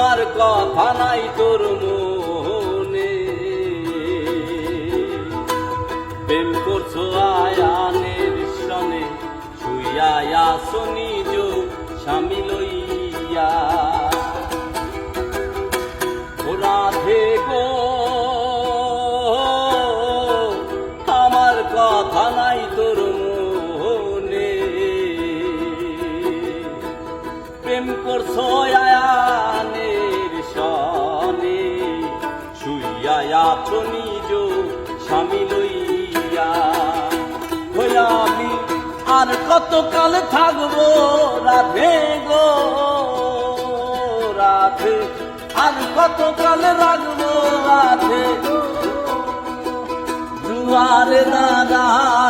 আমার কথা নাই তোর মনে। প্রেম করছ আয়ানের সনে শুইয়া শুনি যো স্বামী লইয়া। রাধে গো, আমার কথা নাই তোর মনে। প্রেম করছ আছো নিজ স্বামী লইয়া, হইয়া আমি আর কতকাল থাকব রাধে গো, রাধে আর কতকাল রাখব রাধে দুয়ারে দাঁড়াইয়া